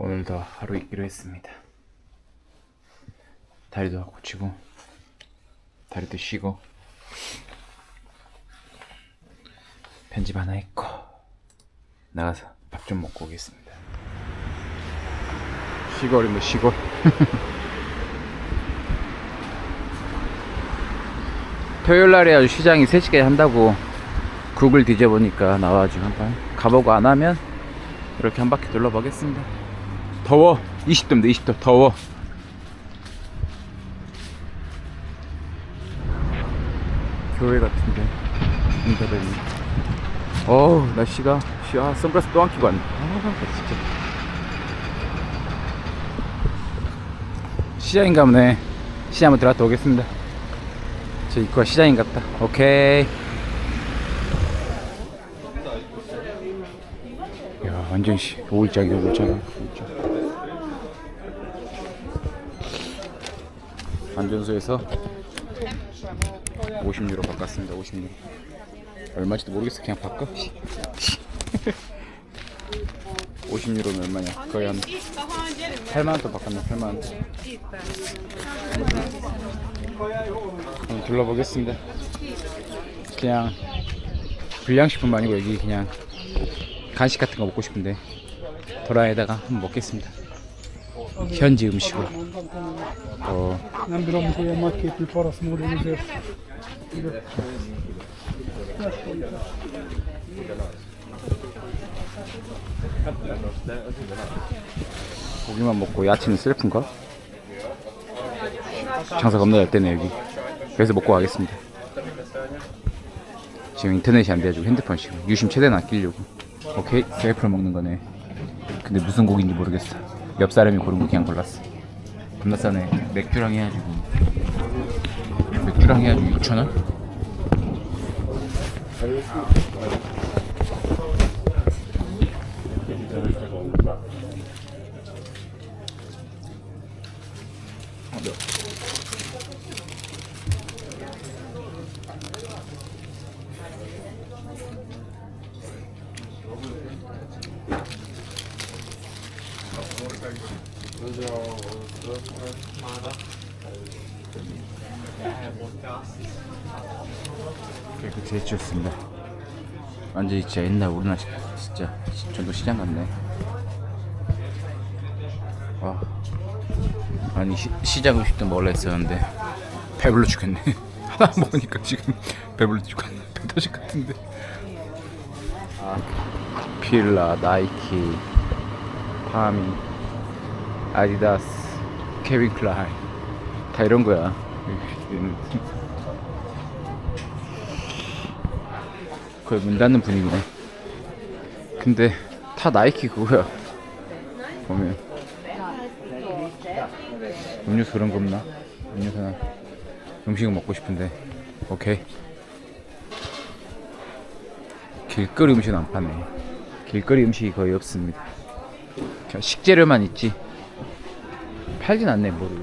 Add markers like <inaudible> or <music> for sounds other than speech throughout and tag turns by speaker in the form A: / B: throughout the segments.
A: 오늘도 하루 있기로 했습니다. 다리도 고치고, 다리도 쉬고, 편집 하나 했고, 나가서 밥 좀 먹고 오겠습니다. 시골이면 시골. <laughs> 토요일 날에 아주 시장이 3시까지 한다고 구글 뒤져보니까 나와가지고 한번 가보고 안 하면 이렇게 한 바퀴 둘러보겠습니다. 더워. 20도입니다, 20도. 더워. 교회 같은데. 문 닫아있네. 어우, 날씨가, 씨, 아, 선글라스 또 안 끼고 왔네. 아, 진짜. 시장인가 보네. 시장 한번 들어갔다 오겠습니다. 저 입구가 시장인 것 같다. 오케이. 야, 완전 시, 오일장이야, 오일장. 안전소에서 50유로 바꿨습니다, 50유로. 얼마인지도 모르겠어, 그냥 바꿔. 50유로면 <laughs> 얼마냐? 거의 한 8만원 더 바꿨네, 8만 원. 한번 둘러보겠습니다. 그냥 불량식품 아니고 여기 그냥 간식 같은 거 먹고 싶은데 도라에다가 한번 먹겠습니다. 현지 음식으로. 어. 고기만 먹고 야채는 셀프인가? 장사 겁나 잘 되네 여기. 그래서 먹고 가겠습니다. 지금 인터넷이 안 돼가지고 핸드폰 지금 유심 최대한 아끼려고. 오케이 셀프로 먹는 거네. 근데 무슨 고기인지 모르겠어. 옆 사람이 고른 거 그냥 골랐어. 겁나 싸네. 맥주랑 해가지고 맥주랑 해가지고 6천 원? 깨끗이 해주셨습니다. 완전히 진짜 옛날 우리나라 시- 진짜 시- 전도 시장 같네. 와. 아니 시, 시장 음식도 먹으려 했었는데 배불러 죽겠네. <laughs> 하나 먹으니까 지금 배불러 죽겠네. 배 터질 것 같은데. 아, 필라, 나이키, 파미, 아디다스, 케빈 클라인 다 이런 거야. 거의 문 닫는 분위기네. 근데 다 나이키 그거야. 보면 음료수 그런 거 없나? 음료수나 음식은 먹고 싶은데 오케이. 길거리 음식은 안 파네. 길거리 음식이 거의 없습니다. 식재료만 있지. 팔진 않네 뭐를.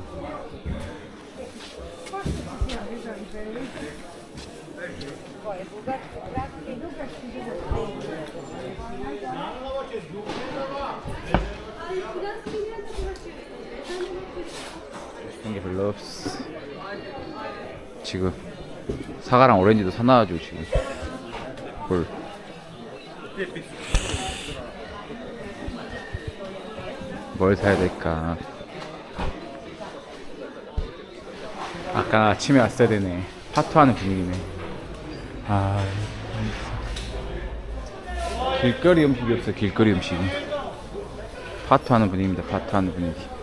A: 그런 게 별로 없어. 지금 사과랑 오렌지도 사놔가지고 지금 뭘뭘 사야 될까? 아까 아침에 왔어야 되네. 파토하는 분위기네. 아, 길거리 음식이 없어. 길거리 음식이. 파토하는 분위기입니다. 파토하는 분위기.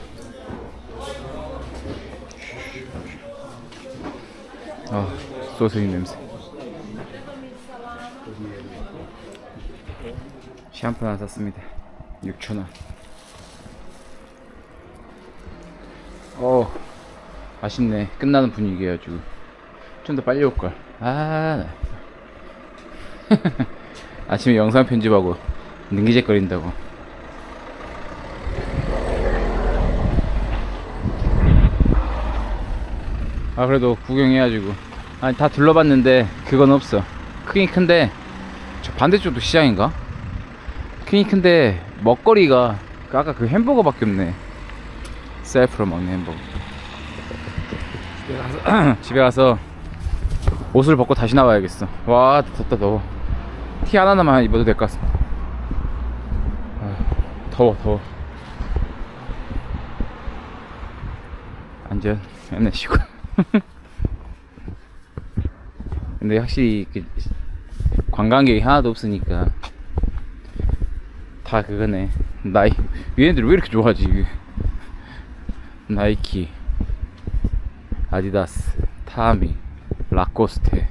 A: 아, 소스인 냄새. 샴푸 하나 샀습니다. 6,000원. 어, 아쉽네. 끝나는 분위기여가지고. 좀더 빨리 올걸. 아, 나. <laughs> 아침에 영상 편집하고 능기적거린다고. 아 그래도 구경해가지고 아니 다 둘러봤는데 그건 없어 크긴 큰데 저 반대쪽도 시장인가? 크긴 큰데 먹거리가 그 아까 그 햄버거밖에 없네. 셀프로 먹는 햄버거. 집에 가서 <clears throat> 집에 가서 옷을 벗고 다시 나와야겠어. 와 덥다 더워. 티 하나만 입어도 될 것. 아휴, 더워 더워. 안전 힘내시고. <laughs> 근데 확실히 그 관광객이 하나도 없으니까 다 그거네. 나이 얘네들 왜 이렇게 좋아하지? <laughs> 나이키, 아디다스, 타미, 라코스테.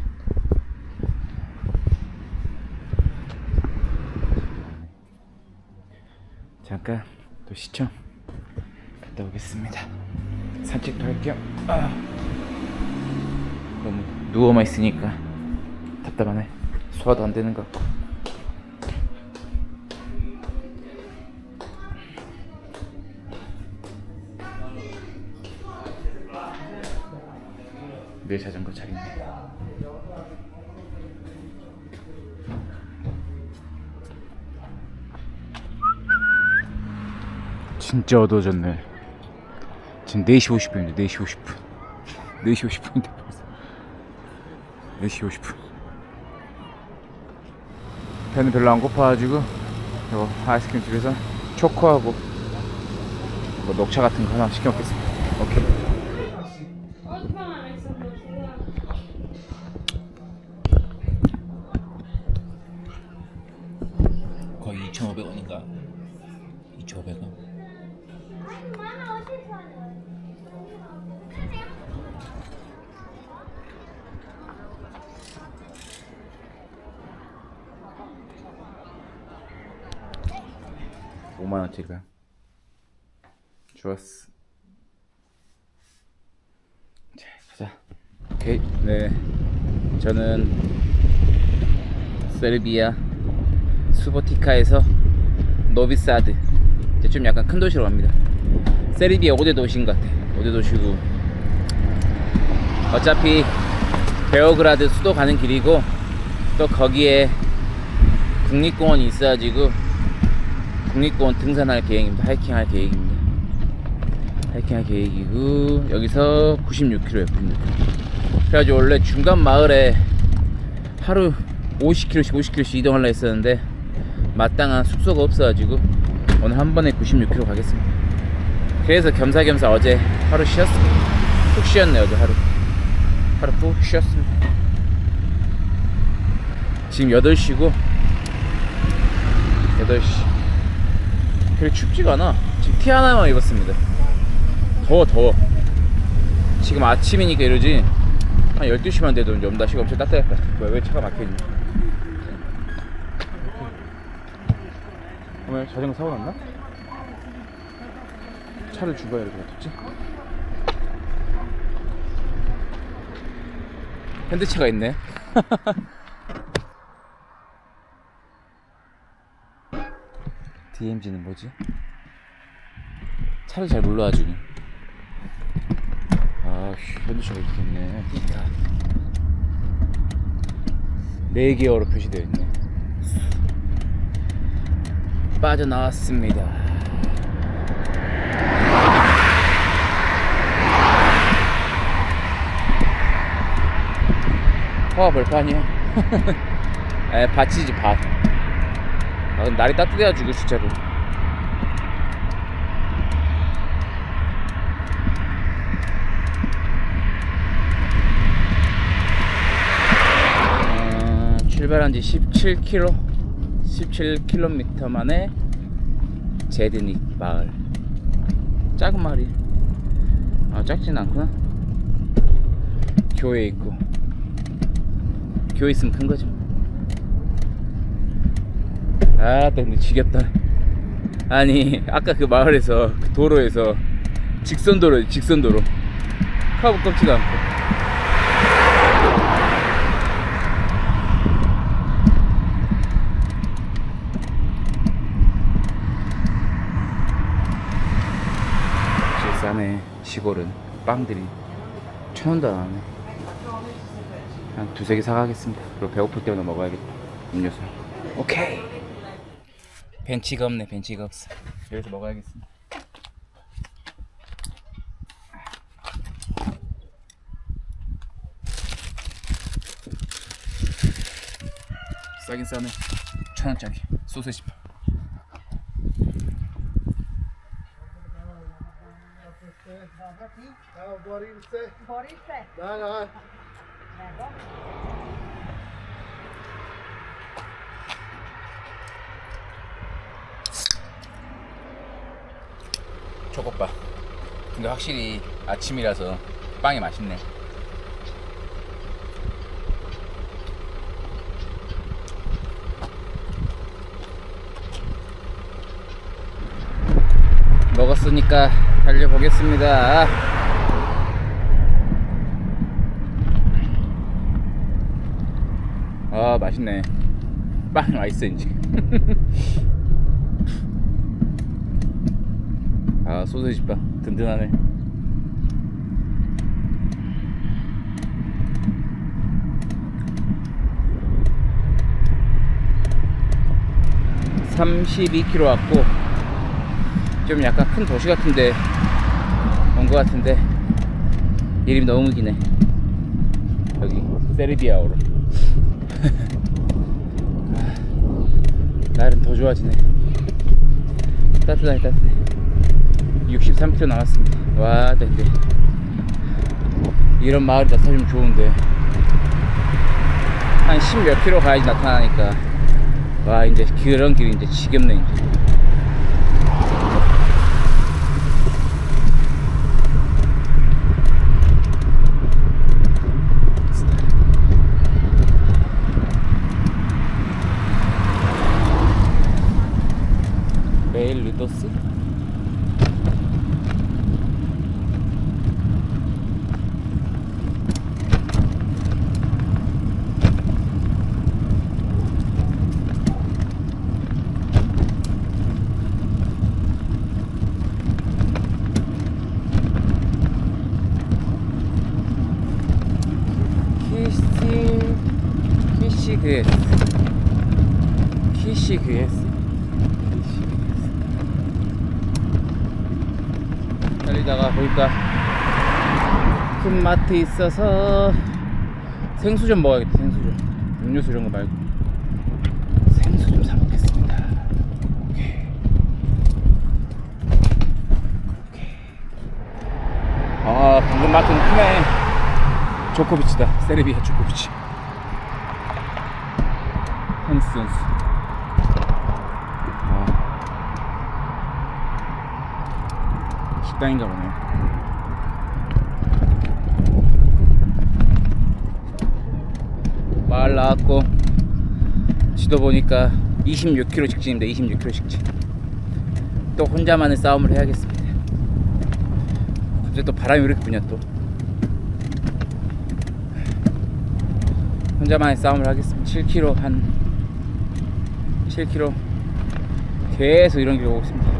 A: 잠깐 또 시청 갔다 오겠습니다. 산책도 할게요. 아. 너무 누워만 있으니까 답답하네. 소화도 안 되는 것 같고. 내 자전거 잘 있네. 진짜 어두워졌네. 지금 4시 50분인데 4시 50분. 4시 50분인데 벌써. 4시 50분. 배는 별로 안 고파가지고 이거 아이스크림 집에서 초코하고 뭐 녹차 같은 거 하나 시켜 먹겠습니다. 오케이. 거의 2,500원인가? 2,500원. 오만 원짜리가 좋았어. 자, 가자. 오케이. 네. 저는 세르비아 수보티카에서 노비사드 이제 좀 약간 큰 도시로 갑니다. 세르비아 5대 도시인 것 같아. 5대 도시고 어차피 베오그라드 수도 가는 길이고 또 거기에 국립공원이 있어가지고 국립공원 등산할 계획입니다. 하이킹할 계획입니다. 하이킹할 계획이고 여기서 96km에 96km. 그래가지고 원래 중간 마을에 하루 50km씩 50km씩 이동하려 했었는데 마땅한 숙소가 없어가지고 오늘 한 번에 96km 가겠습니다. 그래서 겸사겸사 어제 하루 쉬었습니다. 푹 쉬었네요 어제 하루. 하루 푹 쉬었습니다. 지금 8시고 8시. 그렇게 춥지가 않아. 지금 티 하나만 입었습니다. 더워 더워. 지금 아침이니까 이러지. 한 12시만 돼도 이제 날씨가 엄청 따뜻할 것 같아. 뭐야, 왜 차가 막혀있니? 오늘 자전거 사고 났나? 차를 주고야 이렇게 놔뒀지? 핸드차가 있네. <laughs> DMG는 뭐지? 차를 잘 몰라가지고. 아, 핸드차가 이렇게 있네. 히타. 4개월로 표시되어 있네. 빠져나왔습니다. 화가 벌판이야. <laughs> 에, 밭이지, 밭. 아, 날이 따뜻해가지고, 진짜로. 어, 출발한 지 17km 17km 만에 제드닉 마을. 작은 마을이. 아 작진 않구나. 교회 있고. 교회 있으면 큰 거죠 아 근데 지겹다. 아니 아까 그 마을에서 그 도로에서 직선도로 직선도로. 카브 꺾지도 않고. 싸네 시골은 빵들이 천 원도 안 하네. 한 두세 개 사가겠습니다. 그리고 배고플 때마다 먹어야겠다 음료수. 오케이 벤치가 없네 벤치가 없어 여기서 먹어야겠습니다. 싸긴 싸네. 천 원짜리 소세지.
B: Boris
A: 초코바. 근데 확실히 아침이라서 빵이 맛있네. 먹었으니까 달려보겠습니다. 아 맛있네. 빵 맛있어 이제. <laughs> 아 소세지 바 든든하네. (32km) 왔고 좀 약간 큰 도시 같은데 온 것 같은데 이름이 너무 기네. 여기 세르비아어로. <laughs> 아, 날은 더 좋아지네. 따뜻하게 따뜻해 63km 남았습니다. 와, 네, 네. 이런 마을이 나타나면 좋은데. 한 10몇 킬로 가야지 나타나니까. 와, 이제 그런 길이 이제 지겹네, 이제. 메일 리더스? 키시 키시그에스 키시그에스 달리다가 보니까? 큰 마트 있어서 생수 좀 먹어야겠다 생수 좀 음료수 이런 거 말고. 생수 좀 사 먹겠습니다. 오케이. 오케이. 아 방금 마트는 크네. 조코비치다. 세르비아 조코비치 선수 아, 식당인가 보네. 마을 나왔고 지도 보니까 26km 직진입니다. 26km 직진. 또 혼자만의 싸움을 해야겠습니다. 갑자기 또 바람이 왜 이렇게 부냐 또. 혼자만의 싸움을 하겠습니다. 7km 한 7km 계속 이런 길 오고 있습니다.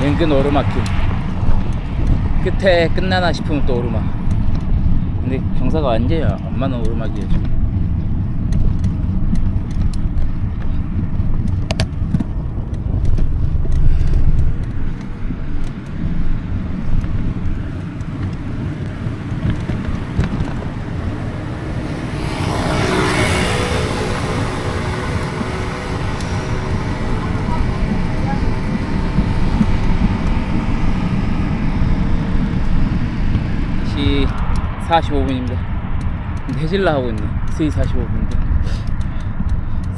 A: 맹근 오르막길 끝에 끝나나 싶으면 또 오르막. 근데 경사가 완전히 안 맞는 오르막이에요 지금. 시 45분입니다. 해질라 하고 있네. 3시 45분인데.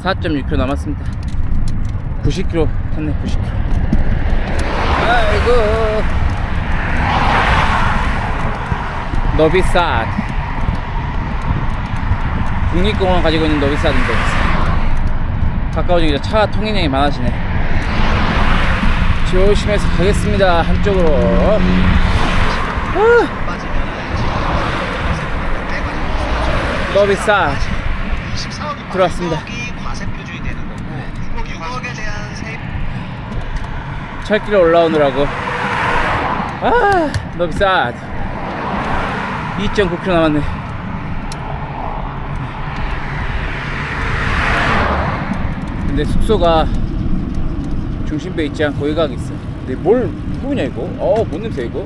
A: 4.6km 남았습니다. 90km 탔네, 90km. 아이고. 너비사드. 국립공원 가지고 있는 너비사드인데. 가까워지니까 차 통행량이 많아지네. 조심해서 가겠습니다. 한쪽으로. 아. 너비싸 들어왔습니다.
C: 과세 표준이 되는 거고 6억, 6억에 대한 세입
A: 철길에 올라오느라고 아 너비 싸 2.9km 남았네 근데 숙소가 중심부에 있지 않고 외곽 있어. 근데 뭘 누구냐 이거? 어, 뭔 냄새 이거?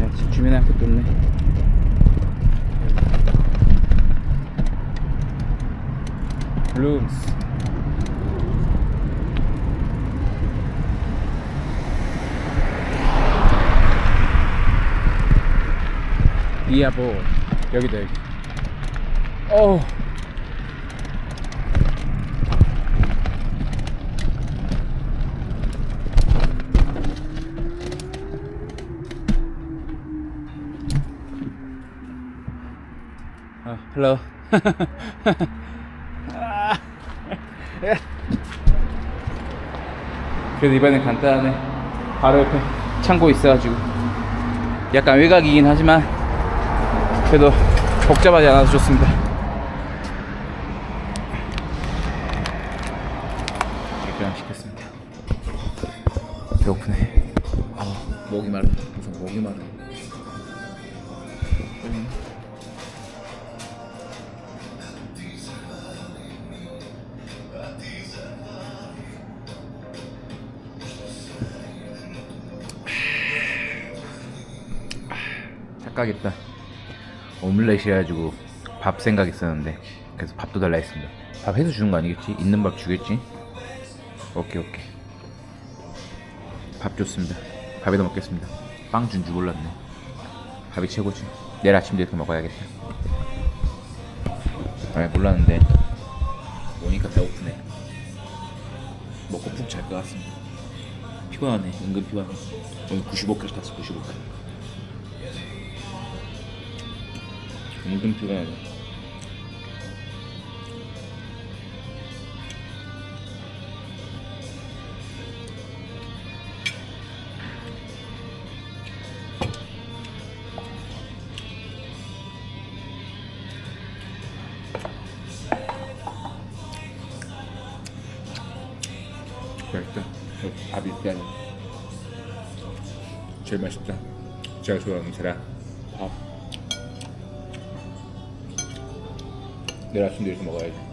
A: 야, 집 주변에 아무것도 없네. 블룸스. 이야보 여기다 여기. 어. 아, 헬로. <laughs> 그래도 이번엔 간단하네. 바로 옆에 창고 있어가지고. 약간 외곽이긴 하지만, 그래도 복잡하지 않아서 좋습니다. 이렇게 시켰습니다. 배고프네. 아, 목이 마르. 무슨 목이 마르. 착각했다. 오믈렛이 해가지고 밥 생각 있었는데 그래서 밥도 달라 했습니다. 밥 해서 주는 거 아니겠지? 있는 밥 주겠지? 오케이 오케이. 밥 좋습니다. 밥에다 먹겠습니다. 빵 준 줄 몰랐네. 밥이 최고지. 내일 아침도 이렇게 먹어야겠다. 아 몰랐는데 오니까 배고프네. 먹고 푹 잘 것 같습니다. 피곤하네. 은근 피곤해. 오늘 95kg 탔어 95kg. 은근 피곤하네. 맛있다. 밥이 일단 제일 맛있다. 제가 좋아하는 계란 밥. Graças a Deus, meu